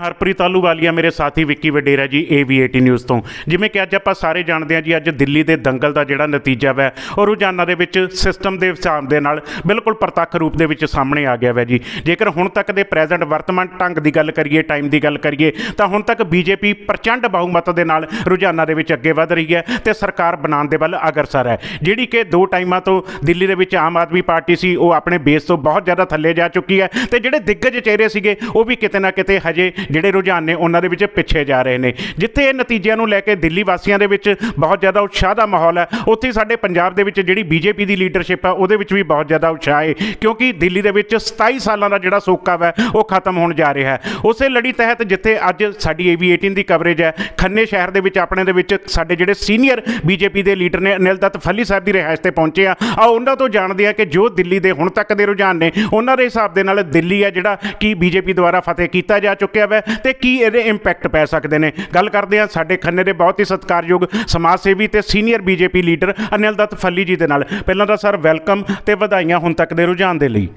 ਹਰਪ੍ਰੀਤ ਆਲੂਵਾਲੀਆ ਮੇਰੇ ਸਾਥੀ ਵਿੱਕੀ ਵਡੇਰਾ ਜੀ AV80 ਨਿਊਜ਼ ਤੋਂ। ਜਿਵੇਂ ਕਿ ਅੱਜ ਆਪਾਂ ਸਾਰੇ ਜਾਣਦੇ ਹਾਂ ਜੀ, ਅੱਜ ਦਿੱਲੀ ਦੇ ਦੰਗਲ ਦਾ ਜਿਹੜਾ ਨਤੀਜਾ ਵੈ ਉਹ ਰੁਝਾਨਾਂ ਦੇ ਵਿੱਚ ਸਿਸਟਮ ਦੇ ਹਿਸਾਬ ਦੇ ਨਾਲ ਬਿਲਕੁਲ ਪ੍ਰਤੱਖ ਰੂਪ ਦੇ ਵਿੱਚ ਸਾਹਮਣੇ ਆ ਗਿਆ ਵੈ ਜੀ। ਜੇਕਰ ਹੁਣ ਤੱਕ ਦੇ ਪ੍ਰੈਜ਼ੈਂਟ ਵਰਤਮਾਨ ਢੰਗ ਦੀ ਗੱਲ ਕਰੀਏ ਟਾਈਮ ਦੀ ਗੱਲ ਕਰੀਏ, ਤਾਂ ਹੁਣ ਤੱਕ ਬੀਜੇਪੀ ਪ੍ਰਚੰਡ ਬਹੁਮਤ ਦੇ ਨਾਲ ਰੁਝਾਨਾਂ ਦੇ ਵਿੱਚ ਅੱਗੇ ਵਧ ਰਹੀ ਹੈ ਤੇ ਸਰਕਾਰ ਬਣਾਉਣ ਦੇ ਵੱਲ ਅਗਰਸਰ ਹੈ। ਜਿਹੜੀ ਕਿ ਦੋ ਟਾਈਮਾਂ ਤੋਂ ਦਿੱਲੀ ਦੇ ਵਿੱਚ ਆਮ ਆਦਮੀ ਪਾਰਟੀ ਸੀ, ਉਹ ਆਪਣੇ ਬੇਸ ਤੋਂ ਬਹੁਤ ਜ਼ਿਆਦਾ ਥੱਲੇ ਜਾ ਚੁੱਕੀ ਹੈ ਤੇ ਜਿਹੜੇ ਦਿੱਗਜ ਚਿਹਰੇ ਸੀਗੇ, ਉਹ ਵੀ ਕਿਤੇ ਨਾ ਕਿਤੇ ਹਜੇ ਜਿਹੜੇ ਰੁਝਾਨ ਨੇ ਉਹਨਾਂ ਦੇ ਵਿੱਚ ਪਿੱਛੇ ਜਾ ਰਹੇ ਨੇ। ਜਿੱਥੇ ਇਹ ਨਤੀਜਿਆਂ ਨੂੰ ਲੈ ਕੇ ਦਿੱਲੀ ਵਾਸੀਆਂ ਦੇ ਵਿੱਚ ਬਹੁਤ ਜ਼ਿਆਦਾ ਉਤਸ਼ਾਹ ਦਾ ਮਾਹੌਲ ਹੈ, ਉੱਥੇ ਸਾਡੇ ਪੰਜਾਬ ਦੇ ਵਿੱਚ ਜਿਹੜੀ ਬੀਜੇਪੀ ਦੀ ਲੀਡਰਸ਼ਿਪ ਆ, ਉਹਦੇ ਵਿੱਚ ਵੀ ਬਹੁਤ ਜ਼ਿਆਦਾ ਉਤਸ਼ਾਹ ਹੈ, ਕਿਉਂਕਿ ਦਿੱਲੀ ਦੇ ਵਿੱਚ 27 ਸਾਲਾਂ ਦਾ ਜਿਹੜਾ ਸੋਕਾ ਹੈ ਉਹ ਖਤਮ ਹੋਣ ਜਾ ਰਿਹਾ ਹੈ। ਉਸੇ ਲੜੀ ਤਹਿਤ ਜਿੱਥੇ ਅੱਜ ਸਾਡੀ AV18 ਦੀ ਕਵਰੇਜ ਹੈ, ਖੰਨੇ ਸ਼ਹਿਰ ਦੇ ਵਿੱਚ, ਆਪਣੇ ਦੇ ਵਿੱਚ ਸਾਡੇ ਜਿਹੜੇ ਸੀਨੀਅਰ ਬੀਜੇਪੀ ਦੇ ਲੀਡਰ ਨੇ ਅਨਿਲ ਦੱਤ ਫੱਲੀ ਸਾਹਿਬ ਦੀ ਰਿਹਾਇਸ਼ ਤੇ ਪਹੁੰਚੇ ਆ। ਆ ਉਹਨਾਂ ਤੋਂ ਜਾਣਦੇ ਆ ਕਿ ਜੋ ਦਿੱਲੀ ਦੇ ਹੁਣ ਤੱਕ ਦੇ ਰੁਝਾਨ ਨੇ, ਉਹਨਾਂ ਦੇ ਹਿਸਾਬ ਦੇ ਨਾਲ ਦਿੱਲੀ ਹੈ ਜਿਹੜਾ ਕੀ ਬੀਜੇਪੀ ਦੁਆਰਾ ਫਤਿਹ ਕੀਤਾ ਜਾ ਚੁੱਕਿਆ ਵੈ ਤੇ ਕੀ ਇਹਦੇ ਇੰਪੈਕਟ ਪੈ ਸਕਦੇ ਨੇ? ਗੱਲ ਕਰਦੇ ਹਾਂ ਸਾਡੇ ਖੰਨੇ ਦੇ ਬਹੁਤ ਹੀ ਸਤਿਕਾਰਯੋਗ ਸਮਾਜ ਸੇਵੀ ਤੇ senior BJP leader Anil Dutt Phalli ji ਦੇ ਨਾਲ। ਪਹਿਲਾਂ ਤਾਂ ਸਰ ਵੈਲਕਮ ਤੇ ਵਧਾਈਆਂ ਹੁਣ ਤੱਕ ਦੇ ਰੁਝਾਨ ਦੇ ਲਈ।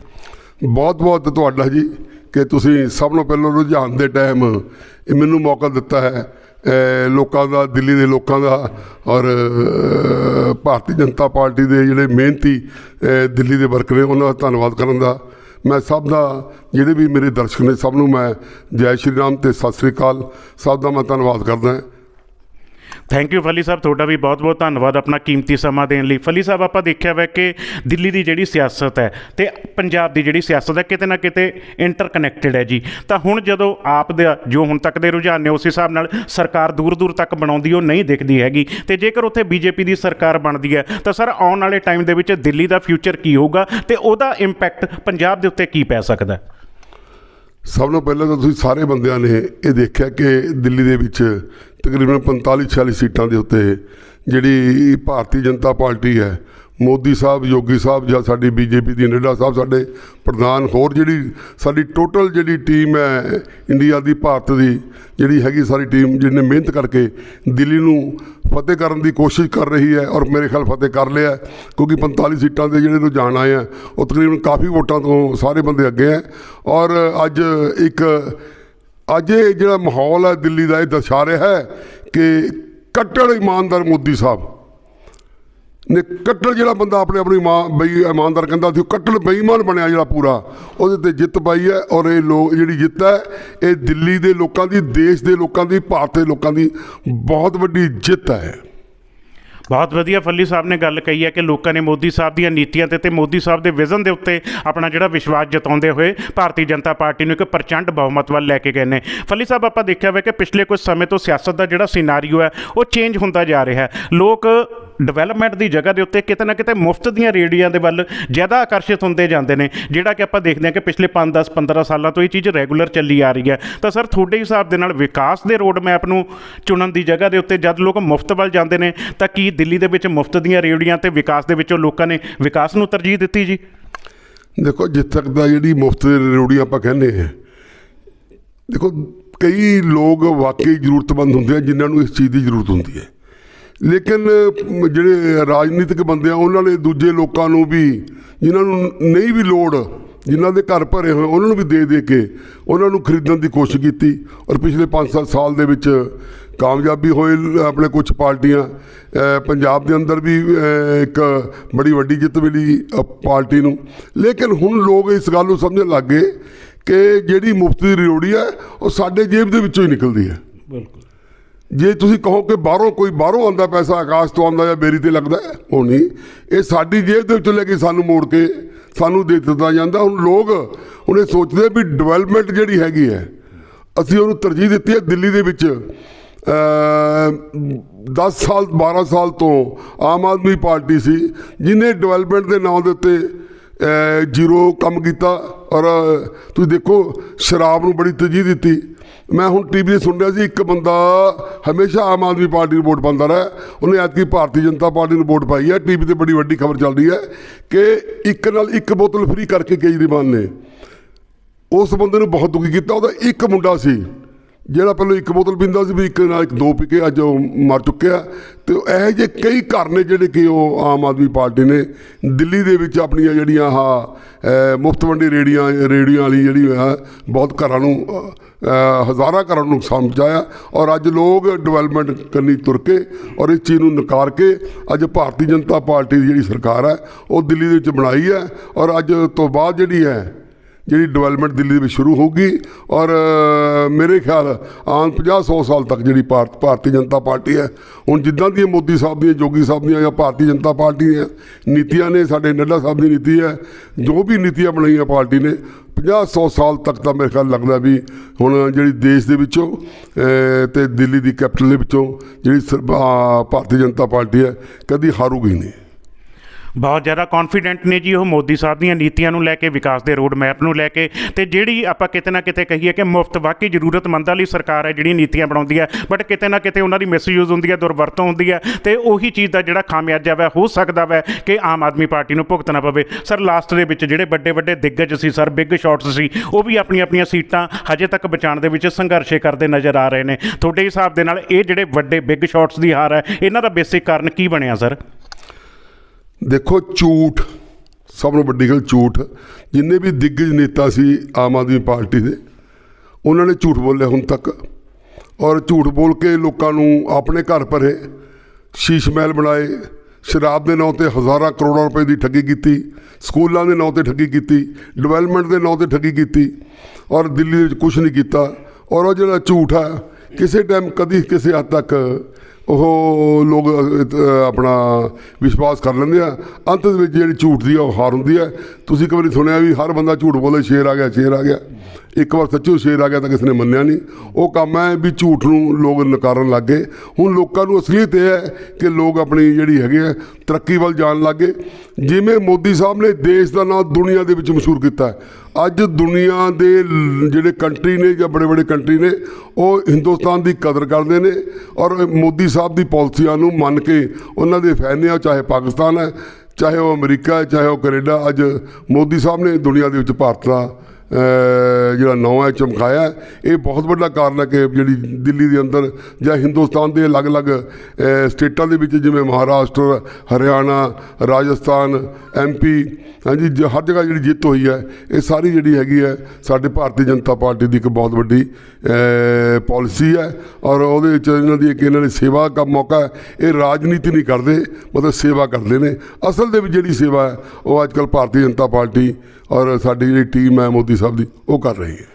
ਬਹੁਤ ਬਹੁਤ ਤੁਹਾਡਾ ਜੀ ਕਿ ਤੁਸੀਂ ਸਭ ਨੂੰ ਪਹਿਲਾਂ ਰੁਝਾਨ ਦੇ ਟਾਈਮ ਮੈਨੂੰ ਮੌਕਾ ਦਿੱਤਾ ਹੈ। ਲੋਕਾਂ ਦਾ, ਦਿੱਲੀ ਦੇ ਲੋਕਾਂ ਦਾ ਔਰ ਭਾਰਤੀ ਜਨਤਾ ਪਾਰਟੀ ਦੇ ਜਿਹੜੇ ਮਿਹਨਤੀ ਦਿੱਲੀ ਦੇ ਵਰਕਰ ਨੇ, ਉਹਨਾਂ ਦਾ ਧੰਨਵਾਦ ਕਰਨ ਦਾ। ਮੈਂ ਸਭ ਦਾ, ਜਿਹੜੇ ਵੀ ਮੇਰੇ ਦਰਸ਼ਕ ਨੇ, ਸਭ ਨੂੰ ਮੈਂ ਜੈ ਸ਼੍ਰੀ ਰਾਮ ਤੇ ਸਤਿ ਸ੍ਰੀ ਅਕਾਲ। ਸਭ ਦਾ ਮੈਂ ਧੰਨਵਾਦ ਕਰਦਾ ਥੈਂਕ ਯੂ ਫਲੀ ਸਾਹਿਬ. ਤੁਹਾਡਾ ਵੀ ਬਹੁਤ-ਬਹੁਤ ਧੰਨਵਾਦ ਆਪਣਾ ਕੀਮਤੀ ਸਮਾਂ ਦੇਣ ਲਈ। ਫਲੀ ਸਾਹਿਬ, ਆਪਾਂ ਦੇਖਿਆ ਵੈ ਕਿ ਦਿੱਲੀ ਦੀ ਜਿਹੜੀ ਸਿਆਸਤ ਹੈ ਤੇ ਪੰਜਾਬ ਦੀ ਜਿਹੜੀ ਸਿਆਸਤ ਹੈ ਕਿਤੇ ਨਾ ਕਿਤੇ ਇੰਟਰਕਨੈਕਟਡ ਹੈ ਜੀ। ਤਾਂ ਹੁਣ ਜਦੋਂ ਆਪ ਦਾ ਜੋ ਹੁਣ ਤੱਕ ਦੇ ਰੁਝਾਨ ਨੇ ਉਸ ਹਿਸਾਬ ਨਾਲ ਸਰਕਾਰ ਦੂਰ-ਦੂਰ ਤੱਕ ਬਣਾਉਂਦੀ, ਉਹ ਨਹੀਂ ਦਿਖਦੀ ਹੈਗੀ। ਤੇ ਜੇਕਰ ਉੱਥੇ ਬੀਜੇਪੀ ਦੀ ਸਰਕਾਰ ਬਣਦੀ ਹੈ, ਤਾਂ ਸਰ ਆਉਣ ਵਾਲੇ ਟਾਈਮ ਦੇ ਵਿੱਚ ਦਿੱਲੀ ਦਾ ਫਿਊਚਰ ਕੀ ਹੋਊਗਾ ਤੇ ਉਹਦਾ ਇੰਪੈਕਟ ਪੰਜਾਬ ਦੇ ਉੱਤੇ ਕੀ ਪੈ ਸਕਦਾ ਹੈ? ਸਭ ਤੋਂ ਪਹਿਲਾਂ ਤਾਂ ਤੁਸੀਂ ਸਾਰੇ ਬੰਦਿਆਂ ਨੇ ਇਹ ਦੇਖਿਆ ਕਿ ਦਿੱਲੀ ਦੇ ਵਿੱਚ ਤਕਰੀਬਨ 45 46 ਸੀਟਾਂ ਦੇ ਉੱਤੇ ਜਿਹੜੀ ਭਾਰਤੀ ਜਨਤਾ ਪਾਰਟੀ ਹੈ ਮੋਦੀ ਸਾਹਿਬ, ਯੋਗੀ ਸਾਹਿਬ ਜਾਂ ਸਾਡੀ ਬੀਜੇਪੀ ਦੀ ਨੱਡਾ ਸਾਹਿਬ ਸਾਡੇ ਪ੍ਰਧਾਨ ਹੋਰ ਜਿਹੜੀ ਸਾਡੀ ਟੋਟਲ ਜਿਹੜੀ ਟੀਮ ਹੈ ਇੰਡੀਆ ਦੀ, ਭਾਰਤ ਦੀ, ਜਿਹੜੀ ਹੈਗੀ ਸਾਰੀ ਟੀਮ ਜਿਹਨੇ ਮਿਹਨਤ ਕਰਕੇ ਦਿੱਲੀ ਨੂੰ ਫਤਿਹ ਕਰਨ ਦੀ ਕੋਸ਼ਿਸ਼ ਕਰ ਰਹੀ ਹੈ ਔਰ ਮੇਰੇ ਖਿਆਲ ਫਤਿਹ ਕਰ ਲਿਆ ਕਿਉਂਕਿ 45 ਸੀਟਾਂ ਦੇ ਜਿਹੜੇ ਰੁਝਾਨ ਆਏ ਆ, ਉਹ ਤਕਰੀਬਨ ਕਾਫੀ ਵੋਟਾਂ ਤੋਂ ਸਾਰੇ ਬੰਦੇ ਅੱਗੇ ਹੈ। ਔਰ ਅੱਜ ਇੱਕ, ਅੱਜ ਇਹ ਜਿਹੜਾ ਮਾਹੌਲ ਹੈ ਦਿੱਲੀ ਦਾ, ਇਹ ਦਰਸਾ ਰਿਹਾ ਹੈ ਕਿ ਕੱਟੜ ਇਮਾਨਦਾਰ ਮੋਦੀ ਸਾਹਿਬ ਨੇ ਕੱਟੜ ਜਿਹੜਾ ਬੰਦਾ ਆਪਣੇ ਆਪਣੀ ਮਾਂ, ਬਈ ਇਮਾਨਦਾਰ ਕਹਿੰਦਾ ਸੀ, ਉਹ ਕੱਟੜ ਬੇਈਮਾਨ ਬਣਿਆ ਜਿਹੜਾ ਪੂਰਾ। ਉਹਦੇ ਤੇ ਜਿੱਤ ਪਾਈ ਹੈ ਔਰ ਇਹ ਲੋਕ ਜਿਹੜੀ ਜਿੱਤ ਹੈ, ਇਹ ਦਿੱਲੀ ਦੇ ਲੋਕਾਂ ਦੀ, ਦੇਸ਼ ਦੇ ਲੋਕਾਂ ਦੀ, ਭਾਰਤ ਦੇ ਲੋਕਾਂ ਦੀ ਬਹੁਤ ਵੱਡੀ ਜਿੱਤ ਹੈ। ਬਹੁਤ ਵਧੀਆ ਫੱਲੀ ਸਾਹਿਬ ਨੇ ਗੱਲ ਕਹੀ ਹੈ ਕਿ ਲੋਕਾਂ ਨੇ ਮੋਦੀ ਸਾਹਿਬ ਦੀਆਂ ਨੀਤੀਆਂ ਤੇ ਤੇ ਮੋਦੀ ਸਾਹਿਬ ਦੇ ਵਿਜ਼ਨ ਦੇ ਉੱਤੇ ਆਪਣਾ ਜਿਹੜਾ ਵਿਸ਼ਵਾਸ ਜਤਾਉਂਦੇ ਹੋਏ ਭਾਰਤੀ ਜਨਤਾ ਪਾਰਟੀ ਨੂੰ ਇੱਕ ਪ੍ਰਚੰਡ ਬਹੁਮਤ ਵੱਲ ਲੈ ਕੇ ਗਏ ਨੇ। ਫੱਲੀ ਸਾਹਿਬ, ਆਪਾਂ ਦੇਖਿਆ ਹੋਇਆ ਕਿ ਪਿਛਲੇ ਕੁਝ ਸਮੇਂ ਤੋਂ ਸਿਆਸਤ ਦਾ ਜਿਹੜਾ ਸਿਨਾਰੀਓ ਹੈ, ਉਹ ਚੇਂਜ ਹੁੰਦਾ ਜਾ ਰਿਹਾ ਹੈ। ਲੋਕ ਡਿਵੈਲਪਮੈਂਟ ਦੀ ਜਗ੍ਹਾ ਦੇ ਉੱਤੇ ਕਿਤੇ ਨਾ ਕਿਤੇ ਮੁਫਤ ਦੀਆਂ ਰੇੜੀਆਂ ਦੇ ਵੱਲ ਜ਼ਿਆਦਾ ਆਕਰਸ਼ਿਤ ਹੁੰਦੇ ਜਾਂਦੇ ਨੇ, ਜਿਹੜਾ ਕਿ ਆਪਾਂ ਦੇਖਦੇ ਹਾਂ ਕਿ ਪਿਛਲੇ 5 10 15 ਸਾਲਾਂ ਤੋਂ ਇਹ ਚੀਜ਼ ਰੈਗੂਲਰ ਚੱਲੀ ਆ ਰਹੀ ਹੈ। ਤਾਂ ਸਰ ਤੁਹਾਡੇ ਹਿਸਾਬ ਦੇ ਨਾਲ ਵਿਕਾਸ ਦੇ ਰੋਡ ਮੈਪ ਨੂੰ ਚੁਣਨ ਦੀ ਜਗ੍ਹਾ ਦੇ ਉੱਤੇ ਜਦ ਲੋਕ ਮੁਫਤ ਵੱਲ ਜਾਂਦੇ ਨੇ, ਤਾਂ ਕੀ ਦਿੱਲੀ ਦੇ ਵਿੱਚ ਮੁਫਤ ਦੀਆਂ ਰੇੜੀਆਂ ਤੇ ਵਿਕਾਸ ਦੇ ਵਿੱਚੋਂ ਲੋਕਾਂ ਨੇ ਵਿਕਾਸ ਨੂੰ ਤਰਜੀਹ ਦਿੱਤੀ ਜੀ? ਦੇਖੋ, ਜਿੱਥੇ ਤੱਕ ਦਾ ਜਿਹੜੀ ਮੁਫਤ ਦੀ ਆਪਾਂ ਕਹਿੰਦੇ ਹਾਂ, ਦੇਖੋ, ਕਈ ਲੋਕ ਵਾਕਈ ਜ਼ਰੂਰਤਮੰਦ ਹੁੰਦੇ ਆ, ਜਿਨ੍ਹਾਂ ਨੂੰ ਇਸ ਚੀਜ਼ ਦੀ ਜ਼ਰੂਰਤ ਹੁੰਦੀ ਹੈ। ਲੇਕਿਨ ਜਿਹੜੇ ਰਾਜਨੀਤਿਕ ਬੰਦੇ ਆ, ਉਹਨਾਂ ਨੇ ਦੂਜੇ ਲੋਕਾਂ ਨੂੰ ਵੀ, ਜਿਨ੍ਹਾਂ ਨੂੰ ਨਹੀਂ ਵੀ ਲੋੜ, ਜਿਨ੍ਹਾਂ ਦੇ ਘਰ ਭਰੇ ਹੋਏ, ਉਹਨਾਂ ਨੂੰ ਵੀ ਦੇ ਦੇ ਕੇ ਉਹਨਾਂ ਨੂੰ ਖਰੀਦਣ ਦੀ ਕੋਸ਼ਿਸ਼ ਕੀਤੀ। ਔਰ ਪਿਛਲੇ 5-7 ਸਾਲ ਦੇ ਵਿੱਚ ਕਾਮਯਾਬੀ ਹੋਏ ਆਪਣੇ ਕੁਝ ਪਾਰਟੀਆਂ ਪੰਜਾਬ ਦੇ ਅੰਦਰ ਵੀ ਇੱਕ ਬੜੀ ਵੱਡੀ ਜਿੱਤ ਮਿਲੀ ਪਾਰਟੀ ਨੂੰ। ਲੇਕਿਨ ਹੁਣ ਲੋਕ ਇਸ ਗੱਲ ਨੂੰ ਸਮਝਣ ਲੱਗ ਗਏ ਕਿ ਜਿਹੜੀ ਮੁਫਤ ਦੀ ਰਿਓੜੀ ਹੈ, ਉਹ ਸਾਡੇ ਜੇਬ ਦੇ ਵਿੱਚੋਂ ਹੀ ਨਿਕਲਦੀ ਹੈ। ਬਿਲਕੁਲ। ਜੇ ਤੁਸੀਂ ਕਹੋ ਕਿ ਬਾਹਰੋਂ ਕੋਈ ਬਾਹਰੋਂ ਆਉਂਦਾ ਪੈਸਾ, ਆਕਾਸ਼ ਤੋਂ ਆਉਂਦਾ ਜਾਂ ਬੇਰੀ ਤੇ ਲੱਗਦਾ, ਉਹ ਨਹੀਂ। ਇਹ ਸਾਡੀ ਜੇਬ ਦੇ ਵਿੱਚੋਂ ਲੈ ਕੇ ਸਾਨੂੰ ਮੋੜ ਕੇ ਸਾਨੂੰ ਦੇ ਦਿੱਤਾ ਜਾਂਦਾ। ਹੁਣ ਲੋਕ, ਹੁਣ ਇਹ ਸੋਚਦੇ ਵੀ ਡਿਵੈਲਪਮੈਂਟ ਜਿਹੜੀ ਹੈਗੀ ਹੈ, ਅਸੀਂ ਉਹਨੂੰ ਤਰਜੀਹ ਦਿੱਤੀ ਹੈ ਦਿੱਲੀ ਦੇ ਵਿੱਚ। 10 ਸਾਲ 12 ਸਾਲ ਤੋਂ ਆਮ ਆਦਮੀ ਪਾਰਟੀ ਸੀ ਜਿਨੇ ਡਿਵੈਲਪਮੈਂਟ ਦੇ ਨਾਂ ਦੇ ਉੱਤੇ ਜ਼ੀਰੋ ਕੰਮ ਕੀਤਾ। ਔਰ ਤੁਸੀਂ ਦੇਖੋ, ਸ਼ਰਾਬ ਨੂੰ ਬੜੀ ਤਰਜੀਹ ਦਿੱਤੀ। ਮੈਂ ਹੁਣ ਟੀਵੀ 'ਤੇ ਸੁਣ ਰਿਹਾ ਸੀ, ਇੱਕ ਬੰਦਾ ਹਮੇਸ਼ਾ ਆਮ ਆਦਮੀ ਪਾਰਟੀ ਨੂੰ ਵੋਟ ਪਾਉਂਦਾ ਰਿਹਾ। ਉਹਨੇ ਐਤਕੀ ਭਾਰਤੀ ਜਨਤਾ ਪਾਰਟੀ ਨੂੰ ਵੋਟ ਪਾਈ ਹੈ। ਟੀਵੀ ਤੇ ਬੜੀ ਵੱਡੀ ਖਬਰ ਚੱਲ ਰਹੀ ਹੈ ਕਿ ਇੱਕ ਨਾਲ ਇੱਕ ਬੋਤਲ ਫ੍ਰੀ ਕਰਕੇ ਕੇਜਰੀਵਾਲ ਨੇ। ਉਸ ਬੰਦੇ ਨੂੰ ਬਹੁਤ ਦੁਖੀ ਕੀਤਾ। ਉਹਦਾ ਇੱਕ ਮੁੰਡਾ ਸੀ। ਜਿਹੜਾ ਪਹਿਲਾਂ ਇੱਕ ਬੋਤਲ ਪੀਂਦਾ ਸੀ ਵੀ ਇੱਕ ਨਾਲ ਇੱਕ ਦੋ ਪੀ ਕੇ ਅੱਜ ਉਹ ਮਰ ਚੁੱਕਿਆ। ਤੇ ਇਹੋ ਜਿਹੇ ਕਈ ਘਰ ਨੇ ਜਿਹੜੇ ਕਿ ਉਹ ਆਮ ਆਦਮੀ ਪਾਰਟੀ ਨੇ। ਦਿੱਲੀ ਦੇ ਵਿੱਚ ਆਪਣੀਆਂ ਜਿਹੜੀਆਂ ਆਹ ਮੁਫਤ ਵੰਡੀ ਰੇੜੀਆਂ ਰੇੜੀਆਂ ਵਾਲੀ ਜਿਹੜੀ ਆ ਬਹੁਤ ਘਰਾਂ ਨੂੰ ਹਜ਼ਾਰਾਂ ਘਰਾਂ ਨੂੰ ਨੁਕਸਾਨ ਪਹੁੰਚਾਇਆ। ਔਰ ਅੱਜ ਲੋਕ ਡਿਵੈਲਪਮੈਂਟ ਕਰਨੀ ਤੁਰ ਕੇ ਔਰ ਇਸ ਚੀਜ਼ ਨੂੰ ਨਕਾਰ ਕੇ ਅੱਜ ਭਾਰਤੀ ਜਨਤਾ ਪਾਰਟੀ ਦੀ ਜਿਹੜੀ ਸਰਕਾਰ ਹੈ, ਉਹ ਦਿੱਲੀ ਦੇ ਵਿੱਚ ਬਣਾਈ ਹੈ। ਔਰ ਅੱਜ ਤੋਂ ਬਾਅਦ ਜਿਹੜੀ ਹੈ ਜਿਹੜੀ ਡਿਵੈਲਪਮੈਂਟ ਦਿੱਲੀ ਦੇ ਵਿੱਚ ਸ਼ੁਰੂ ਹੋਊਗੀ ਔਰ ਮੇਰੇ ਖਿਆਲ ਆਉਣ 50 100 ਸਾਲ ਤੱਕ ਜਿਹੜੀ ਭਾਰਤ ਭਾਰਤੀ ਜਨਤਾ ਪਾਰਟੀ ਹੈ ਹੁਣ ਜਿੱਦਾਂ ਦੀਆਂ ਮੋਦੀ ਸਾਹਿਬ ਦੀਆਂ ਜੋਗੀ ਸਾਹਿਬ ਦੀਆਂ ਜਾਂ ਭਾਰਤੀ ਜਨਤਾ ਪਾਰਟੀ ਦੀਆਂ ਨੀਤੀਆਂ ਨੇ ਸਾਡੇ ਨੱਡਾ ਸਾਹਿਬ ਦੀ ਨੀਤੀ ਹੈ ਜੋ ਵੀ ਨੀਤੀਆਂ ਬਣਾਈਆਂ ਪਾਰਟੀ ਨੇ 50 100 ਸਾਲ ਤੱਕ ਤਾਂ ਮੇਰੇ ਖਿਆਲ ਲੱਗਦਾ ਵੀ ਹੁਣ ਜਿਹੜੀ ਦੇਸ਼ ਦੇ ਵਿੱਚੋਂ ਅ, ਤੇ ਦਿੱਲੀ ਦੀ ਕੈਪੀਟਲ ਦੇ ਵਿੱਚੋਂ ਜਿਹੜੀ ਸਰ- ਭਾਰਤੀ ਜਨਤਾ ਪਾਰਟੀ ਹੈ ਕਦੀ ਹਾਰੂਗੀ ਨਹੀਂ। ਬਹੁਤ ਜ਼ਿਆਦਾ ਕੌਨਫੀਡੈਂਟ ਨੇ ਜੀ ਉਹ ਮੋਦੀ ਸਾਹਿਬ ਦੀਆਂ ਨੀਤੀਆਂ ਨੂੰ ਲੈ ਕੇ, ਵਿਕਾਸ ਦੇ ਰੋਡ ਮੈਪ ਨੂੰ ਲੈ ਕੇ। ਤੇ ਜਿਹੜੀ ਆਪਾਂ ਕਿਤੇ ਨਾ ਕਿਤੇ ਕਹੀਏ ਕਿ ਮੁਫਤ, ਵਾਕਈ ਜ਼ਰੂਰਤਮੰਦਾਂ ਲਈ ਸਰਕਾਰ ਹੈ ਜਿਹੜੀ ਨੀਤੀਆਂ ਬਣਾਉਂਦੀ ਹੈ ਬਟ ਕਿਤੇ ਨਾ ਕਿਤੇ ਉਹਨਾਂ ਦੀ ਮਿਸਯੂਜ਼ ਹੁੰਦੀ ਹੈ, ਦੁਰਵਰਤੋਂ ਹੁੰਦੀ ਹੈ। ਤੇ ਉਹੀ ਚੀਜ਼ ਦਾ ਜਿਹੜਾ ਖਾਮਿਆਜਾ ਵੈ, ਹੋ ਸਕਦਾ ਵੈ ਕਿ ਆਮ ਆਦਮੀ ਪਾਰਟੀ ਨੂੰ ਭੁਗਤਣਾ ਪਵੇ। ਸਰ ਲਾਸਟ ਦੇ ਵਿੱਚ ਜਿਹੜੇ ਵੱਡੇ ਵੱਡੇ ਦਿੱਗਜ ਸੀ, ਸਰ ਬਿਗ ਸ਼ਾਟਸ ਸੀ, ਉਹ ਵੀ ਆਪਣੀਆਂ ਆਪਣੀਆਂ ਸੀਟਾਂ ਹਜੇ ਤੱਕ ਬਚਾਉਣ ਦੇ ਵਿੱਚ ਸੰਘਰਸ਼ੇ ਕਰਦੇ ਨਜ਼ਰ ਆ ਰਹੇ ਨੇ। ਤੁਹਾਡੇ ਹਿਸਾਬ ਦੇ ਨਾਲ ਇਹ ਜਿਹੜੇ ਵੱਡੇ ਬਿਗ ਸ਼ਾਟਸ ਦੀ ਹਾਰ ਹੈ, ਇਹਨਾਂ ਦਾ ਬੇਸਿਕ ਕਾਰਨ ਕੀ ਬਣਿਆ, ਸਰ? ਦੇਖੋ ਝੂਠ, ਸਭ ਨੂੰ ਵੱਡੀ ਗੱਲ ਝੂਠ। ਜਿੰਨੇ ਵੀ ਦਿੱਗਜ ਨੇਤਾ ਸੀ ਆਮ ਆਦਮੀ ਪਾਰਟੀ ਦੇ, ਉਹਨਾਂ ਨੇ ਝੂਠ ਬੋਲਿਆ ਹੁਣ ਤੱਕ। ਔਰ ਝੂਠ ਬੋਲ ਕੇ ਲੋਕਾਂ ਨੂੰ ਆਪਣੇ ਘਰ ਭਰੇ, ਸ਼ੀਸ਼ ਮਹਿਲ ਬਣਾਏ, ਸ਼ਰਾਬ ਦੇ ਨਾਂ ਤੇ ਹਜ਼ਾਰਾਂ ਕਰੋੜਾਂ ਰੁਪਏ ਦੀ ਠੱਗੀ ਕੀਤੀ, ਸਕੂਲਾਂ ਦੇ ਨਾਂ ਤੇ ਠੱਗੀ ਕੀਤੀ, ਡਿਵੈਲਪਮੈਂਟ ਦੇ ਨਾਂ ਤੇ ਠੱਗੀ ਕੀਤੀ, ਔਰ ਦਿੱਲੀ ਵਿੱਚ ਕੁਝ ਨਹੀਂ ਕੀਤਾ। ਔਰ ਉਹ ਜਿਹੜਾ ਝੂਠ ਹੈ ਕਿਸੇ ਟਾਈਮ ਕਦੀ ਕਿਸੇ ਹੱਦ ਤੱਕ ਉਹ ਲੋਕ ਆਪਣਾ ਵਿਸ਼ਵਾਸ ਕਰ ਲੈਂਦੇ ਆ। ਅੰਤ ਦੇ ਵਿੱਚ ਜਿਹੜੀ ਝੂਠ ਦੀ ਆ, ਉਹ ਹਾਰ ਹੁੰਦੀ ਹੈ ਤੁਸੀਂ ਕਦੇ ਸੁਣਿਆ ਵੀ ਹਰ ਬੰਦਾ ਝੂਠ ਬੋਲੇ, ਸ਼ੇਰ ਆ ਗਿਆ, ਸ਼ੇਰ ਆ ਗਿਆ। ਇੱਕ ਵਾਰ ਸੱਚੂ ਸ਼ੇਰ ਆ ਗਿਆ ਤਾਂ ਕਿਸੇ ਨੇ ਮੰਨਿਆ ਨਹੀਂ। ਉਹ ਕੰਮ ਹੈ ਵੀ ਝੂਠ ਨੂੰ ਲੋਕ ਨਕਾਰਨ ਲੱਗ ਗਏ। ਹੁਣ ਲੋਕਾਂ ਨੂੰ ਅਸਲੀਅਤ ਇਹ ਹੈ ਕਿ ਲੋਕ ਆਪਣੀ ਜਿਹੜੀ ਹੈਗੇ ਆ ਤਰੱਕੀ ਵੱਲ ਜਾਣ ਲੱਗ ਗਏ। ਜਿਵੇਂ ਮੋਦੀ ਸਾਹਿਬ ਨੇ ਦੇਸ਼ ਦਾ ਨਾਮ ਦੁਨੀਆ ਦੇ ਵਿੱਚ ਮਸ਼ਹੂਰ ਕੀਤਾ ਹੈ। ਅੱਜ ਦੁਨੀਆ ਦੇ ਜਿਹੜੇ ਕੰਟਰੀ ਨੇ ਜਾਂ ਬੜੇ ਬੜੇ ਕੰਟਰੀ ਨੇ, ਉਹ ਹਿੰਦੁਸਤਾਨ ਦੀ ਕਦਰ ਕਰਦੇ ਨੇ ਔਰ ਮੋਦੀ ਸਾਹਿਬ ਦੀ ਪਾਲਿਸੀਆਂ ਨੂੰ ਮੰਨ ਕੇ ਉਹਨਾਂ ਦੇ ਫੈਨ ਆ ਉਹ ਚਾਹੇ ਪਾਕਿਸਤਾਨ ਹੈ, ਚਾਹੇ ਉਹ ਅਮਰੀਕਾ ਹੈ, ਚਾਹੇ ਉਹ ਕੈਨੇਡਾ, ਅੱਜ ਮੋਦੀ ਸਾਹਿਬ ਨੇ ਦੁਨੀਆ ਦੇ ਵਿੱਚ ਭਾਰਤ ਦਾ ਜਿਹੜਾ ਨਾਂ ਹੈ, ਚਮਕਾਇਆ ਇਹ ਬਹੁਤ ਵੱਡਾ ਕਾਰਨ ਹੈ ਕਿ ਜਿਹੜੀ ਦਿੱਲੀ ਦੇ ਅੰਦਰ ਜਾਂ ਹਿੰਦੁਸਤਾਨ ਦੇ ਅਲੱਗ-ਅਲੱਗ ਸਟੇਟਾਂ ਦੇ ਵਿੱਚ ਜਿਵੇਂ ਮਹਾਰਾਸ਼ਟਰ, ਹਰਿਆਣਾ, ਰਾਜਸਥਾਨ ਐਮਪੀ ਹਾਂਜੀ, ਜ- ਹਰ ਜਗ੍ਹਾ ਜਿਹੜੀ ਜਿੱਤ ਹੋਈ ਹੈ, ਇਹ ਸਾਰੀ ਜਿਹੜੀ ਹੈਗੀ ਹੈ, ਸਾਡੇ ਭਾਰਤੀ ਜਨਤਾ ਪਾਰਟੀ ਦੀ ਇੱਕ ਬਹੁਤ ਵੱਡੀ ਪਾਲਿਸੀ ਹੈ ਔਰ ਉਹਦੇ ਵਿੱਚ ਇਹਨਾਂ ਦੀ ਇੱਕ ਇਹਨਾਂ ਨੇ ਸੇਵਾ ਦਾ ਮੌਕਾ ਹੈ। ਇਹ ਰਾਜਨੀਤੀ ਨਹੀਂ ਕਰਦੇ, ਮਤਲਬ ਸੇਵਾ ਕਰਦੇ ਨੇ। ਅਸਲ ਦੇ ਵਿੱਚ ਜਿਹੜੀ ਸੇਵਾ ਹੈ, ਉਹ ਅੱਜ ਕੱਲ੍ਹ ਭਾਰਤੀ ਜਨਤਾ ਪਾਰਟੀ ਔਰ ਸਾਡੀ ਜਿਹੜੀ ਟੀਮ ਹੈ ਮੋਦੀ ਸਾਹਿਬ ਦੀ ਉਹ ਕਰ ਰਹੀ ਹੈ।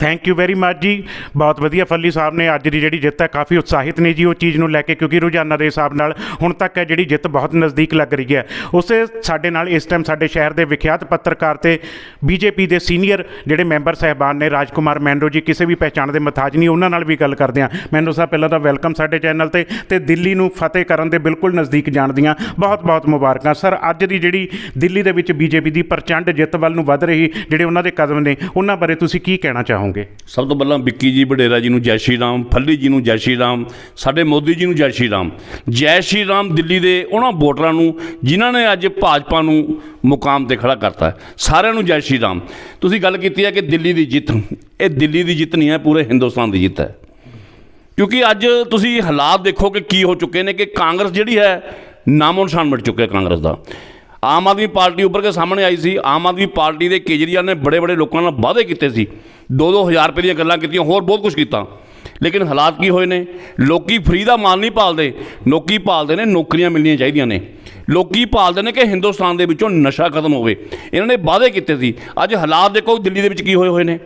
ਥੈਂਕ ਯੂ ਵੈਰੀ ਮੱਚ ਜੀ। ਬਹੁਤ ਵਧੀਆ ਫੱਲੀ ਸਾਹਿਬ ਨੇ ਅੱਜ ਦੀ ਜਿਹੜੀ ਜਿੱਤ ਹੈ, ਕਾਫੀ ਉਤਸ਼ਾਹਿਤ ਨੇ ਜੀ ਉਹ ਚੀਜ਼ ਨੂੰ ਲੈ ਕੇ, ਕਿਉਂਕਿ ਰੋਜ਼ਾਨਾ ਦੇ ਹਿਸਾਬ ਨਾਲ ਹੁਣ ਤੱਕ ਹੈ ਜਿਹੜੀ ਜਿੱਤ ਬਹੁਤ ਨਜ਼ਦੀਕ ਲੱਗ ਰਹੀ ਹੈ। ਉਸੇ ਸਾਡੇ ਨਾਲ ਇਸ ਟਾਈਮ ਸਾਡੇ ਸ਼ਹਿਰ ਦੇ ਵਿਖਿਆਤ ਪੱਤਰਕਾਰ ਤੇ ਬੀਜੇਪੀ ਦੇ ਸੀਨੀਅਰ ਜਿਹੜੇ ਮੈਂਬਰ ਸਹਿਬਾਨ ਨੇ, ਰਾਜਕੁਮਾਰ ਮੈਂਡੋ ਜੀ, ਕਿਸੇ ਵੀ ਪਹਿਚਾਣ ਦੇ ਮਤਾਜ ਨਹੀਂ, ਉਹਨਾਂ ਨਾਲ ਵੀ ਗੱਲ ਕਰਦੇ ਹਾਂ। ਮੈਂਡੋ ਸਾਹਿਬ, ਪਹਿਲਾਂ ਤਾਂ ਵੈਲਕਮ ਸਾਡੇ ਚੈਨਲ ਤੇ ਤੇ ਦਿੱਲੀ ਨੂੰ ਫਤਿਹ ਕਰਨ ਦੇ ਬਿਲਕੁਲ ਨਜ਼ਦੀਕ ਜਾਣ ਦੀਆਂ ਬਹੁਤ ਬਹੁਤ ਮੁਬਾਰਕਾਂ। ਸਰ ਅੱਜ ਦੀ ਜਿਹੜੀ ਦਿੱਲੀ ਦੇ ਵਿੱਚ ਬੀਜੇਪੀ ਦੀ ਪ੍ਰਚੰਡ ਜਿੱਤ ਵੱਲ ਨੂੰ ਵੱਧ ਰਹੀ ਜਿਹੜੇ ਉਹਨਾਂ ਦੇ ਕਦਮ ਨੇ, ਉਹਨਾਂ ਬਾਰੇ ਤੁਸੀਂ ਕੀ ਕਹਿਣਾ ਚਾਹੋ ਚਾਹੋਗੇ ਸਭ ਤੋਂ ਪਹਿਲਾਂ ਵਿੱਕੀ ਜੀ ਬਡੇਰਾ ਜੀ ਨੂੰ ਜੈ ਸ਼੍ਰੀ ਰਾਮ, ਫੱਲੀ ਜੀ ਨੂੰ ਜੈ ਸ਼੍ਰੀ ਰਾਮ, ਸਾਡੇ ਮੋਦੀ ਜੀ ਨੂੰ ਜੈ ਸ਼੍ਰੀ ਰਾਮ। ਜੈ ਸ਼੍ਰੀ ਰਾਮ ਦਿੱਲੀ ਦੇ ਉਹਨਾਂ ਵੋਟਰਾਂ ਨੂੰ ਜਿਨ੍ਹਾਂ ਨੇ ਅੱਜ ਭਾਜਪਾ ਨੂੰ ਮੁਕਾਮ ਤੇ ਖੜਾ ਕਰਤਾ ਸਾਰਿਆਂ ਨੂੰ ਜੈ ਸ਼੍ਰੀ ਰਾਮ। ਤੁਸੀਂ ਗੱਲ ਕੀਤੀ ਹੈ ਕਿ ਦਿੱਲੀ ਦੀ ਜਿੱਤ, ਇਹ ਦਿੱਲੀ ਦੀ ਜਿੱਤ ਨਹੀਂ ਹੈ, ਪੂਰੇ ਹਿੰਦੁਸਤਾਨ ਦੀ ਜਿੱਤ ਹੈ। ਕਿਉਂਕਿ ਅੱਜ ਤੁਸੀਂ ਹਾਲਾਤ ਦੇਖੋ ਕਿ ਕੀ ਹੋ ਚੁੱਕੇ ਨੇ ਕਿ ਕਾਂਗਰਸ ਜਿਹੜੀ ਹੈ, ਨਾਮੋ ਨਿਸ਼ਾਨ ਮਿਟ ਚੁੱਕਿਆ ਕਾਂਗਰਸ ਦਾ। ਆਮ ਆਦਮੀ ਪਾਰਟੀ ਉੱਪਰ ਕੇ ਸਾਹਮਣੇ ਆਈ ਸੀ, ਆਮ ਆਦਮੀ ਪਾਰਟੀ ਦੇ ਕੇਜਰੀਵਾਲ ਨੇ ਬੜੇ ਬੜੇ ਲੋਕਾਂ ਨਾਲ ਵਾਅਦੇ ਕੀਤੇ ਸੀ। 2-2000 ਰੁਪਏ ਦੀਆਂ ਗੱਲਾਂ ਕੀਤੀਆਂ, ਹੋਰ ਬਹੁਤ ਕੁਝ ਕੀਤਾ। ਲੇਕਿਨ ਹਾਲਾਤ ਕੀ ਹੋਏ ਨੇ? ਲੋਕੀ ਫਰੀ ਦਾ ਮਾਲ ਨਹੀਂ ਪਾਲਦੇ ਲੋਕੀ ਪਾਲਦੇ ਨੇ ਨੌਕਰੀਆਂ ਮਿਲਣੀਆਂ ਚਾਹੀਦੀਆਂ ਨੇ। ਲੋਕੀ ਪਾਲਦੇ ਨੇ ਕਿ ਹਿੰਦੁਸਤਾਨ ਦੇ ਵਿੱਚੋਂ ਨਸ਼ਾ ਖਤਮ ਹੋਵੇ। ਇਹਨਾਂ ਨੇ ਵਾਅਦੇ ਕੀਤੇ ਸੀ। ਅੱਜ ਹਾਲਾਤ ਦੇਖੋ ਦਿੱਲੀ ਦੇ ਵਿੱਚ ਕੀ ਹੋਏ ਹੋਏ ਨੇ।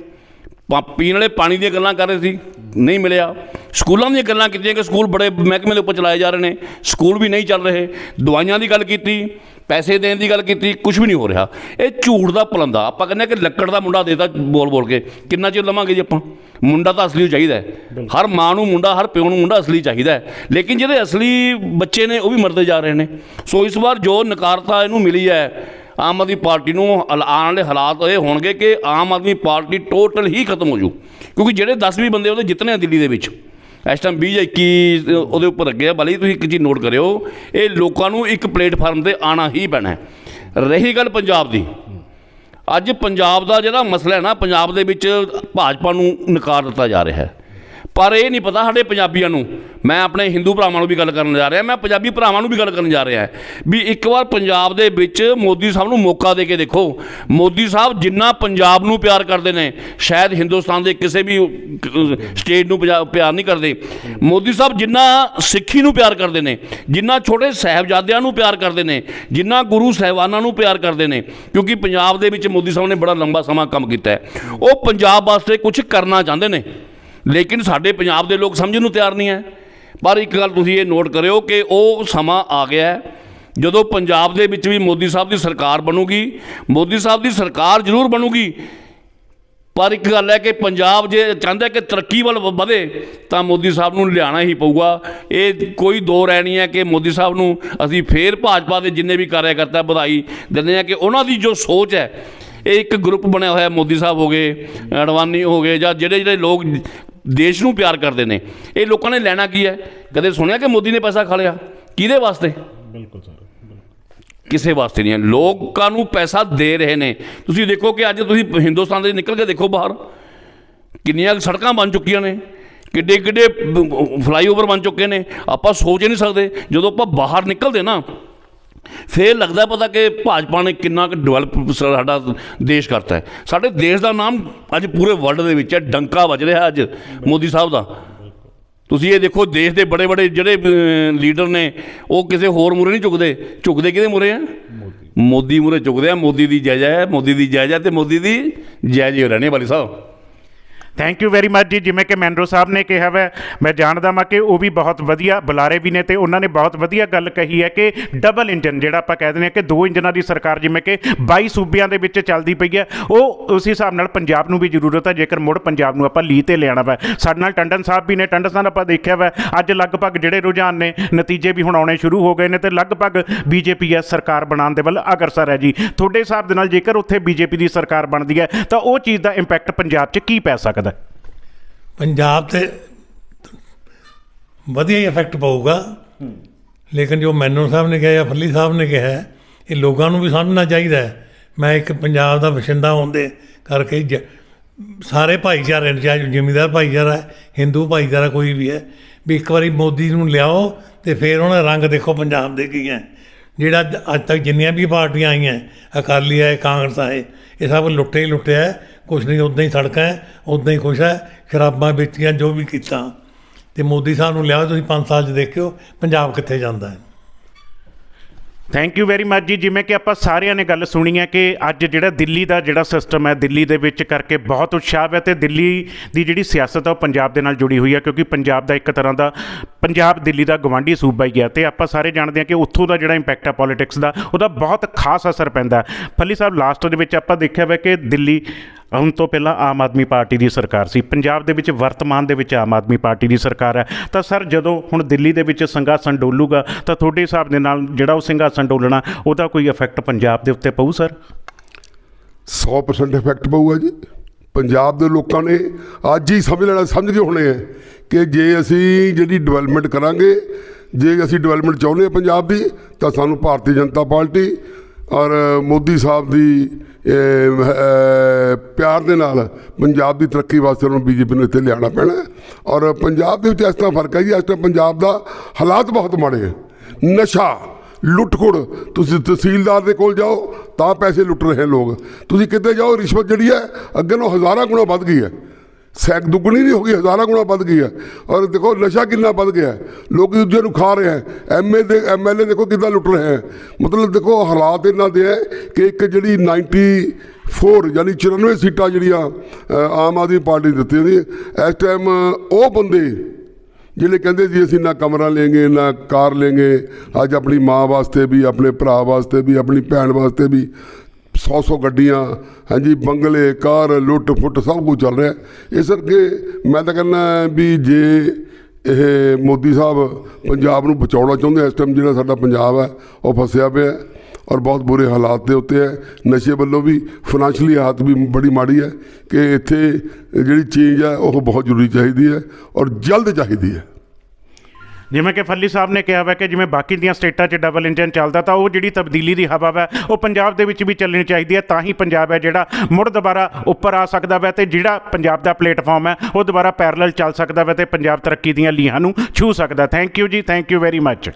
ਪਾ- ਪੀਣ ਵਾਲੇ ਪਾਣੀ ਦੀਆਂ ਗੱਲਾਂ ਕਰ ਰਹੇ ਸੀ। ਨਹੀਂ ਮਿਲਿਆ। ਸਕੂਲਾਂ ਦੀਆਂ ਗੱਲਾਂ ਕੀਤੀਆਂ ਕਿ ਸਕੂਲ ਬੜੇ ਮਹਿਕਮੇ ਦੇ ਉੱਪਰ ਚਲਾਏ ਜਾ ਰਹੇ ਨੇ ਸਕੂਲ ਵੀ ਨਹੀਂ ਚੱਲ ਰਹੇ ਦਵਾਈਆਂ ਦੀ ਗੱਲ ਕੀਤੀ ਪੈਸੇ ਦੇਣ ਦੀ ਗੱਲ ਕੀਤੀ ਕੁਝ ਵੀ ਨਹੀਂ ਹੋ ਰਿਹਾ। ਇਹ ਝੂਠ ਦਾ ਪਲੰਦਾ ਆਪਾਂ ਕਹਿੰਦੇ ਕਿ ਲੱਕੜ ਦਾ ਮੁੰਡਾ ਦੇਤਾ ਬੋਲ ਬੋਲ ਕੇ ਕਿੰਨਾ ਚਿਰ ਲਵਾਂਗੇ ਜੀ ਆਪਾਂ? ਮੁੰਡਾ ਤਾਂ ਅਸਲੀ ਚਾਹੀਦਾ ਹੈ। ਹਰ ਮਾਂ ਨੂੰ ਮੁੰਡਾ ਹਰ ਪਿਓ ਨੂੰ ਮੁੰਡਾ ਅਸਲੀ ਚਾਹੀਦਾ ਹੈ। ਲੇਕਿਨ ਜਿਹੜੇ ਅਸਲੀ ਬੱਚੇ ਨੇ ਉਹ ਵੀ ਮਰਦੇ ਜਾ ਰਹੇ ਨੇ। ਸੋ ਇਸ ਵਾਰ ਜੋ ਨਕਾਰਤਾ ਇਹਨੂੰ ਮਿਲੀ ਹੈ ਆਮ ਆਦਮੀ ਪਾਰਟੀ ਨੂੰ ਆਉਣ ਵਾਲੇ ਹਾਲਾਤ ਇਹ ਹੋਣਗੇ ਕਿ ਆਮ ਆਦਮੀ ਪਾਰਟੀ ਟੋਟਲ ਹੀ ਖਤਮ ਹੋ ਜੂ। ਕਿਉਂਕਿ ਜਿਹੜੇ 10 20 ਬੰਦੇ ਉਹਦੇ ਜਿੱਤਨੇ ਆ ਦਿੱਲੀ ਦੇ ਵਿੱਚ ਇਸ ਟਾਈਮ 20 ਜਾਂ 21 ਉਹਦੇ ਉੱਪਰ ਅੱਗੇ ਆ। ਬਲੀ ਤੁਸੀਂ ਇੱਕ ਚੀਜ਼ ਨੋਟ ਕਰਿਓ, ਇਹ ਲੋਕਾਂ ਨੂੰ ਇੱਕ ਪਲੇਟਫਾਰਮ ਤੇ ਆਣਾ ਹੀ ਪੈਣਾ ਰਹੀ ਗੱਲ ਪੰਜਾਬ ਦੀ। ਅੱਜ ਪੰਜਾਬ ਦਾ ਜਿਹੜਾ ਮਸਲਾ ਹੈ ਨਾ, ਪੰਜਾਬ ਦੇ ਵਿੱਚ ਭਾਜਪਾ ਨੂੰ ਨਕਾਰ ਦਿੱਤਾ ਜਾ ਰਿਹਾ ਹੈ। ਪਰ ਇਹ ਨਹੀਂ ਪਤਾ ਸਾਡੇ ਪੰਜਾਬੀਆਂ ਨੂੰ। ਮੈਂ ਆਪਣੇ ਹਿੰਦੂ ਭਰਾਵਾਂ ਨੂੰ ਵੀ ਗੱਲ ਕਰਨ ਜਾ ਰਿਹਾ, ਮੈਂ ਪੰਜਾਬੀ ਭਰਾਵਾਂ ਨੂੰ ਵੀ ਗੱਲ ਕਰਨ ਜਾ ਰਿਹਾ ਵੀ ਇੱਕ ਵਾਰ ਪੰਜਾਬ ਦੇ ਵਿੱਚ ਮੋਦੀ ਸਾਹਿਬ ਨੂੰ ਮੌਕਾ ਦੇ ਕੇ ਦੇਖੋ। ਮੋਦੀ ਸਾਹਿਬ ਜਿੰਨਾ ਪੰਜਾਬ ਨੂੰ ਪਿਆਰ ਕਰਦੇ ਨੇ, ਸ਼ਾਇਦ ਹਿੰਦੁਸਤਾਨ ਦੇ ਕਿਸੇ ਵੀ ਸਟੇਟ ਨੂੰ ਪੰਜਾ- ਪਿਆਰ ਨਹੀਂ ਕਰਦੇ। ਮੋਦੀ ਸਾਹਿਬ ਜਿੰਨਾ ਸਿੱਖੀ ਨੂੰ ਪਿਆਰ ਕਰਦੇ ਨੇ, ਜਿੰਨਾ ਛੋਟੇ ਸਾਹਿਬਜ਼ਾਦਿਆਂ ਨੂੰ ਪਿਆਰ ਕਰਦੇ ਨੇ, ਜਿੰਨਾ ਗੁਰੂ ਸਾਹਿਬਾਨਾਂ ਨੂੰ ਪਿਆਰ ਕਰਦੇ ਨੇ, ਕਿਉਂਕਿ ਪੰਜਾਬ ਦੇ ਵਿੱਚ ਮੋਦੀ ਸਾਹਿਬ ਨੇ ਬੜਾ ਲੰਬਾ ਸਮਾਂ ਕੰਮ ਕੀਤਾ ਹੈ। ਉਹ ਪੰਜਾਬ ਵਾਸਤੇ ਕੁਝ ਕਰਨਾ ਚਾਹੁੰਦੇ ਨੇ। ਲੇਕਿਨ ਸਾਡੇ ਪੰਜਾਬ ਦੇ ਲੋਕ ਸਮਝਣ ਨੂੰ ਤਿਆਰ ਨਹੀਂ ਹੈ। ਪਰ ਇੱਕ ਗੱਲ ਤੁਸੀਂ ਇਹ ਨੋਟ ਕਰਿਓ ਕਿ ਉਹ ਸਮਾਂ ਆ ਗਿਆ ਹੈ ਜਦੋਂ ਪੰਜਾਬ ਦੇ ਵਿੱਚ ਵੀ ਮੋਦੀ ਸਾਹਿਬ ਦੀ ਸਰਕਾਰ ਬਣੂਗੀ। ਮੋਦੀ ਸਾਹਿਬ ਦੀ ਸਰਕਾਰ ਜ਼ਰੂਰ ਬਣੂਗੀ। ਪਰ ਇੱਕ ਗੱਲ ਹੈ ਕਿ ਪੰਜਾਬ ਜੇ ਚਾਹੁੰਦਾ ਕਿ ਤਰੱਕੀ ਵੱਲ ਵ- ਵਧੇ, ਤਾਂ ਮੋਦੀ ਸਾਹਿਬ ਨੂੰ ਲਿਆਣਾ ਹੀ ਪਊਗਾ। ਇਹ ਕੋਈ ਦੋ ਰਹਿ ਨਹੀਂ ਹੈ ਕਿ ਮੋਦੀ ਸਾਹਿਬ ਨੂੰ ਅਸੀਂ ਫੇਰ ਭਾਜਪਾ ਦੇ ਜਿੰਨੇ ਵੀ ਕਾਰਿਆਕਰਤਾ ਵਧਾਈ ਦਿੰਦੇ ਆ ਕਿ ਉਹਨਾਂ ਦੀ ਜੋ ਸੋਚ ਹੈ, ਇਹ ਇੱਕ ਗਰੁੱਪ ਬਣਿਆ ਹੋਇਆ ਮੋਦੀ ਸਾਹਿਬ ਹੋ ਗਏ, ਅਡਵਾਨੀ ਹੋ ਗਏ ਜਾਂ ਜਿਹੜੇ ਜਿਹੜੇ ਲੋਕ ਦੇਸ਼ ਨੂੰ ਪਿਆਰ ਕਰਦੇ ਨੇ। ਇਹ ਲੋਕਾਂ ਨੇ ਲੈਣਾ ਕੀ ਹੈ? ਕਦੇ ਸੁਣਿਆ ਕਿ ਮੋਦੀ ਨੇ ਪੈਸਾ ਖਾ ਲਿਆ? ਕਿਹਦੇ ਵਾਸਤੇ? ਕਿਸੇ ਵਾਸਤੇ ਨਹੀਂ ਹੈ। ਲੋਕਾਂ ਨੂੰ ਪੈਸਾ ਦੇ ਰਹੇ ਨੇ। ਤੁਸੀਂ ਦੇਖੋ ਕਿ ਅੱਜ ਤੁਸੀਂ ਹਿੰਦੁਸਤਾਨ ਦੇ ਨਿਕਲ ਕੇ ਦੇਖੋ ਬਾਹਰ। ਕਿੰਨੀਆਂ ਸੜਕਾਂ ਬਣ ਚੁੱਕੀਆਂ ਨੇ। ਕਿੱਡੇ ਕਿੱਡੇ ਫਲਾਈਓਵਰ ਬਣ ਚੁੱਕੇ ਨੇ। ਆਪਾਂ ਸੋਚ ਹੀ ਨਹੀਂ ਸਕਦੇ। ਜਦੋਂ ਆਪਾਂ ਬਾਹਰ ਨਿਕਲਦੇ ਨਾ ਫੇਰ ਲੱਗਦਾ ਪਤਾ ਕਿ ਭਾਜਪਾ ਨੇ ਕਿੰਨਾ ਕੁ ਡਿਵੈਲਪ ਸਾਡਾ ਦੇਸ਼ ਕਰਤਾ ਹੈ। ਸਾਡੇ ਦੇਸ਼ ਦਾ ਨਾਮ ਅੱਜ ਪੂਰੇ ਵਰਲਡ ਦੇ ਵਿੱਚ ਹੈ, ਡੰਕਾ ਵੱਜ ਰਿਹਾ ਅੱਜ, ਮੋਦੀ ਸਾਹਿਬ ਦਾ। ਤੁਸੀਂ ਇਹ ਦੇਖੋ, ਦੇਸ਼ ਦੇ ਬੜੇ ਬੜੇ ਜਿਹੜੇ ਲੀਡਰ ਨੇ, ਉਹ ਕਿਸੇ ਹੋਰ ਮੂਰੇ ਨਹੀਂ ਝੁਕਦੇ। ਝੁਕਦੇ ਕਿਹਦੇ ਮੂਰੇ ਆ? ਮੋਦੀ। ਮੂਰੇ ਝੁਕਦੇ ਆ, ਮੋਦੀ ਦੀ ਜੈ ਜੈ, ਮੋਦੀ ਦੀ ਜੈ ਜੈ ਤੇ ਮੋਦੀ ਦੀ ਜੈ ਜੈ ਰਹਿਣੇ ਵਾਲੀ ਸਾਹਿਬ। ਥੈਂਕ ਯੂ ਵੈਰੀ ਮੱਚ ਜੀ, ਜਿਵੇਂ ਕਿ ਮੈਨਰੋ ਸਾਹਿਬ ਨੇ ਕਿਹਾ ਵੈ, ਮੈਂ ਜਾਣਦਾ ਮੈਂ ਕਿ ਉਹ ਵੀ ਬਹੁਤ ਵਧੀਆ ਬੁਲਾਰੇ ਵੀ ਨੇ ਤੇ ਉਹਨਾਂ ਨੇ ਬਹੁਤ ਵਧੀਆ ਗੱਲ ਕਹੀ ਹੈ ਕਿ ਡਬਲ ਇੰਜਨ ਜਿਹੜਾ ਆਪਾਂ ਕਹਿ ਦਿੰਦੇ ਹਾਂ ਕਿ ਦੋ ਇੰਜਨਾਂ ਦੀ ਸਰਕਾਰ ਜਿਵੇਂ ਕਿ 22 ਸੂਬਿਆਂ ਦੇ ਵਿੱਚ ਚੱਲਦੀ ਪਈ ਹੈ, ਉਹ ਉਸ ਹਿਸਾਬ ਨਾਲ ਪੰਜਾਬ ਨੂੰ ਵੀ ਜ਼ਰੂਰਤ ਹੈ, ਜੇਕਰ ਮੁੜ ਪੰਜਾਬ ਨੂੰ ਆਪਾਂ ਲੀਹ ਤੇ ਲਿਆਣਾ ਵਾ। ਸਾਡੇ ਨਾਲ ਟੰਡਨ ਸਾਹਿਬ ਵੀ ਨੇ, ਟੰਡਨ ਸਾਹਿਬ ਆਪਾਂ ਦੇਖਿਆ ਵਾ, ਅੱਜ ਲਗਭਗ ਜਿਹੜੇ ਰੁਝਾਨ ਨੇ, ਨਤੀਜੇ ਵੀ ਹੁਣ ਆਉਣੇ ਸ਼ੁਰੂ ਹੋ ਗਏ ਨੇ ਤੇ ਲਗਭਗ ਬੀਜੇਪੀ ਹੈ ਸਰਕਾਰ ਬਣਾਉਣ ਦੇ ਵੱਲ ਅਗਰਸਰ ਹੈ ਜੀ। ਤੁਹਾਡੇ ਹਿਸਾਬ ਦੇ ਨਾਲ ਜੇਕਰ ਉੱਥੇ ਬੀਜੇਪੀ ਦੀ ਸਰਕਾਰ ਬਣਦੀ ਹੈ, ਤਾਂ ਉਹ ਚੀਜ਼ ਦਾ ਇੰਪੈਕਟ ਪੰਜਾਬ 'ਚ ਕੀ ਪੈ ਸਕਦਾ? ਪੰਜਾਬ ਤੇ ਵਧੀਆ ਹੀ ਇਫੈਕਟ ਪਊਗਾ ਲੇਕਿਨ ਜੋ ਮੈਨੂ ਸਾਹਿਬ ਨੇ ਕਿਹਾ ਜਾਂ ਫੱਲੀ ਸਾਹਿਬ ਨੇ ਕਿਹਾ ਇਹ ਲੋਕਾਂ ਨੂੰ ਵੀ ਸਮਝਣਾ ਚਾਹੀਦਾ ਹੈ। ਮੈਂ ਇੱਕ ਪੰਜਾਬ ਦਾ ਵਸਿੰਦਾ ਹੁੰਦੇ ਕਰਕੇ ਜ- ਸਾਰੇ ਭਾਈਚਾਰੇ ਨੇ ਚਾਹੇ ਜ਼ਿਮੀਂਦਾਰ ਭਾਈਚਾਰਾ ਹੈ ਹਿੰਦੂ ਭਾਈਚਾਰਾ ਕੋਈ ਵੀ ਹੈ ਵੀ ਇੱਕ ਵਾਰੀ ਮੋਦੀ ਨੂੰ ਲਿਆਓ ਤੇ ਫਿਰ ਉਹਨਾਂ ਰੰਗ ਦੇਖੋ ਪੰਜਾਬ ਦੇ ਕੀ ਹੈ ਜਿਹੜਾ ਅੱਜ- ਤੱਕ ਜਿੰਨੀਆਂ ਵੀ ਪਾਰਟੀਆਂ ਆਈਆਂ ਅਕਾਲੀ ਹੈ ਕਾਂਗਰਸ ਹੈ ਇਹ ਸਭ ਲੁੱਟੇ ਹੀ ਲੁੱਟਿਆ। ਕੁਛ ਨਹੀਂ ਉਦਾਂ ਹੀ ਸੜਕਾਂ ਹੈ ਉਦਾਂ ਹੀ ਖੁਸ਼ ਹੈ ਸ਼ਰਾਬਾਂ ਵੇਚੀਆਂ ਜੋ ਵੀ ਕੀਤਾ। ਤੇ ਮੋਦੀ ਸਾਹਿਬ ਨੂੰ ਲਿਆਓ, ਤੁਸੀਂ 5 ਸਾਲ 'ਚ ਦੇਖਿਓ, ਪੰਜਾਬ ਕਿੱਥੇ ਜਾਂਦਾ ਹੈ। ਥੈਂਕ ਯੂ ਵੈਰੀ ਮੱਚ ਜੀ। ਜਿਵੇਂ ਕਿ ਆਪਾਂ ਸਾਰਿਆਂ ਨੇ ਗੱਲ ਸੁਣੀ ਹੈ ਕਿ ਅੱਜ ਜਿਹੜਾ ਦਿੱਲੀ ਦਾ ਜਿਹੜਾ ਸਿਸਟਮ ਹੈ, ਦਿੱਲੀ ਦੇ ਵਿੱਚ ਕਰਕੇ ਬਹੁਤ ਉਤਸ਼ਾਹ ਹੈ ਤੇ ਦਿੱਲੀ ਦੀ ਜਿਹੜੀ ਸਿਆਸਤ ਹੈ ਉਹ ਪੰਜਾਬ ਦੇ ਨਾਲ ਜੁੜੀ ਹੋਈ ਹੈ, ਕਿਉਂਕਿ ਪੰਜਾਬ ਦਾ ਇੱਕ ਤਰ੍ਹਾਂ ਦਾ, ਪੰਜਾਬ ਦਿੱਲੀ ਦਾ ਗਵਾਂਢੀ ਸੂਬਾ ਹੀ ਹੈ ਤੇ ਆਪਾਂ ਸਾਰੇ ਜਾਣਦੇ ਹਾਂ ਕਿ ਉੱਥੋਂ ਦਾ ਜਿਹੜਾ ਇੰਪੈਕਟ ਹੈ ਪੋਲਿਟਿਕਸ ਦਾ, ਉਹਦਾ ਬਹੁਤ ਖਾਸ ਅਸਰ ਪੈਂਦਾ ਹੈ। ਫੱਲੀ ਸਾਹਿਬ ਲਾਸਟ ਦੇ ਵਿੱਚ ਆਪਾਂ ਦੇਖਿਆ ਵਾ ਕਿ ਦਿੱਲੀ ਹੁਣ ਤੋਂ ਪਹਿਲਾਂ ਆਮ ਆਦਮੀ ਪਾਰਟੀ ਦੀ ਸਰਕਾਰ ਸੀ। ਪੰਜਾਬ ਦੇ ਵਿੱਚ ਵਰਤਮਾਨ ਦੇ ਵਿੱਚ ਆਮ ਆਦਮੀ ਪਾਰਟੀ ਦੀ ਸਰਕਾਰ ਹੈ। ਤਾਂ ਸਰ, ਜਦੋਂ ਹੁਣ ਦਿੱਲੀ ਦੇ ਵਿੱਚ ਸਿੰਘਾਸਣ ਡੋਲੂਗਾ, ਤਾਂ ਤੁਹਾਡੇ ਹਿਸਾਬ ਦੇ ਨਾਲ ਜਿਹੜਾ ਉਹ ਸਿੰਘਾਸਣ ਡੋਲਣਾ, ਉਹਦਾ ਕੋਈ ਇਫੈਕਟ ਪੰਜਾਬ ਦੇ ਉੱਤੇ ਪਊ, ਸਰ? 100% ਇਫੈਕਟ ਪਊਗਾ ਜੀ। ਪੰਜਾਬ ਦੇ ਲੋਕਾਂ ਨੇ ਅੱਜ ਹੀ ਸਮਝ ਲੈਣਾ, ਸਮਝ ਗਏ ਹੋਣੇ ਹੈ ਕਿ ਜੇ ਅਸੀਂ ਜਿਹੜੀ ਡਿਵੈਲਪਮੈਂਟ ਕਰਾਂਗੇ, ਜੇ ਅਸੀਂ ਡਿਵੈਲਪਮੈਂਟ ਚਾਹੁੰਦੇ ਹਾਂ ਪੰਜਾਬ ਦੀ, ਤਾਂ ਸਾਨੂੰ ਭਾਰਤੀ ਜਨਤਾ ਪਾਰਟੀ ਔਰ ਮੋਦੀ ਸਾਹਿਬ ਦੀ ਪਿਆਰ ਦੇ ਨਾਲ ਪੰਜਾਬ ਦੀ ਤਰੱਕੀ ਵਾਸਤੇ ਉਹਨੂੰ ਬੀਜੇਪੀ ਨੂੰ ਇੱਥੇ ਲਿਆਉਣਾ ਪੈਣਾ ਔਰ ਪੰਜਾਬ ਦੇ ਵਿੱਚ ਇਸ ਤਰ੍ਹਾਂ ਫ਼ਰਕ ਹੈ ਜੀ, ਇਸ ਤਰ੍ਹਾਂ ਪੰਜਾਬ ਦਾ ਹਾਲਾਤ ਬਹੁਤ ਮਾੜੇ ਹੈ। ਨਸ਼ਾ ਲੁੱਟ-ਖੁੜ ਤੁਸੀਂ ਤਹਿਸੀਲਦਾਰ ਦੇ ਕੋਲ ਜਾਓ, ਤਾਂ ਪੈਸੇ ਲੁੱਟ ਰਹੇ ਲੋਕ। ਤੁਸੀਂ ਕਿਤੇ ਜਾਓ, ਰਿਸ਼ਵਤ ਜਿਹੜੀ ਹੈ, ਅੱਗੇ ਨਾਲੋਂ ਹਜ਼ਾਰਾਂ ਗੁਣਾ ਵੱਧ ਗਈ ਹੈ। ਸੈਕ ਦੁੱਗਣੀ ਨਹੀਂ ਹੋ ਗਈ, ਹਜ਼ਾਰਾਂ ਗੁਣਾ ਵੱਧ ਗਈ ਹੈ। ਔਰ ਦੇਖੋ, ਨਸ਼ਾ ਕਿੰਨਾ ਵੱਧ ਗਿਆ ਹੈ। ਲੋਕ ਦੂਜੇ ਨੂੰ ਖਾ ਰਹੇ ਹੈ। ਐਮਏ ਦੇ ਐਮਐਲਏ ਦੇਖੋ ਕਿੱਦਾਂ ਲੁੱਟ ਰਹੇ ਹੈ। ਮਤਲਬ ਦੇਖੋ, ਹਾਲਾਤ ਇਹਨਾਂ ਦੇ ਹੈ ਕਿ ਇੱਕ ਜਿਹੜੀ 94 ਯਾਨੀ 94 ਸੀਟਾਂ ਜਿਹੜੀਆਂ ਆਮ ਆਦਮੀ ਪਾਰਟੀ ਦਿੱਤੀਆਂ ਨੇ, ਇਸ ਟਾਈਮ ਉਹ ਬੰਦੇ ਜਿਹੜੇ ਕਹਿੰਦੇ ਜੀ ਅਸੀਂ ਨਾ ਕਮਰਾ ਲੈਂਗੇ, ਨਾ ਕਾਰ ਲੈਂਗੇ, ਅੱਜ ਆਪਣੀ ਮਾਂ ਵਾਸਤੇ ਵੀ, ਆਪਣੇ ਭਰਾ ਵਾਸਤੇ ਵੀ, ਆਪਣੀ ਭੈਣ ਵਾਸਤੇ ਵੀ 100-100 ਗੱਡੀਆਂ, ਹਾਂਜੀ, ਬੰਗਲੇ, ਕਾਰ, ਲੁੱਟ ਫੁੱਟ ਸਭ ਕੁਝ ਚੱਲ ਰਿਹਾ। ਇਸ ਕਰਕੇ ਮੈਂ ਤਾਂ ਕਹਿੰਦਾ ਵੀ ਜੇ ਇਹ ਮੋਦੀ ਸਾਹਿਬ ਪੰਜਾਬ ਨੂੰ ਬਚਾਉਣਾ ਚਾਹੁੰਦੇ ਇਸ ਟਾਈਮ ਜਿਹੜਾ ਸਾਡਾ ਪੰਜਾਬ ਹੈ, ਉਹ ਫਸਿਆ ਪਿਆ ਔਰ ਬਹੁਤ ਬੁਰੇ ਹਾਲਾਤ ਦੇ ਉੱਤੇ ਹੈ। ਨਸ਼ੇ ਵੱਲੋਂ ਵੀ ਫਾਈਨੈਂਸ਼ਲੀ ਹਾਲਤ ਵੀ ਬੜੀ ਮਾੜੀ ਹੈ ਕਿ ਇੱਥੇ ਜਿਹੜੀ ਚੇਂਜ ਹੈ, ਉਹ ਬਹੁਤ ਜ਼ਰੂਰੀ ਚਾਹੀਦੀ ਹੈ ਔਰ ਜਲਦ ਚਾਹੀਦੀ ਹੈ। ਜਿਵੇਂ ਕਿ ਫੱਲੀ ਸਾਹਿਬ ਨੇ ਕਿਹਾ ਵਾ ਕਿ ਜਿਵੇਂ ਬਾਕੀ ਦੀਆਂ ਸਟੇਟਾਂ 'ਚ ਡਬਲ ਇੰਜਨ ਚੱਲਦਾ ਤਾਂ ਉਹ ਜਿਹੜੀ ਤਬਦੀਲੀ ਦੀ ਹਵਾ ਵਾ, ਉਹ ਪੰਜਾਬ ਦੇ ਵਿੱਚ ਵੀ ਚੱਲਣੀ ਚਾਹੀਦੀ ਹੈ, ਤਾਂ ਹੀ ਪੰਜਾਬ ਹੈ ਜਿਹੜਾ ਮੁੜ ਦੁਬਾਰਾ ਉੱਪਰ ਆ ਸਕਦਾ ਵਾ ਤੇ ਜਿਹੜਾ ਪੰਜਾਬ ਦਾ ਪਲੇਟਫਾਰਮ ਹੈ, ਉਹ ਦੁਬਾਰਾ ਪੈਰਲਲ ਚੱਲ ਸਕਦਾ ਵਾ ਤੇ ਪੰਜਾਬ ਤਰੱਕੀ ਦੀਆਂ ਲੀਹਾਂ ਨੂੰ ਛੂ ਸਕਦਾ। ਥੈਂਕ ਯੂ ਜੀ ਥੈਂਕ ਯੂ ਵੈਰੀ ਮੱਚ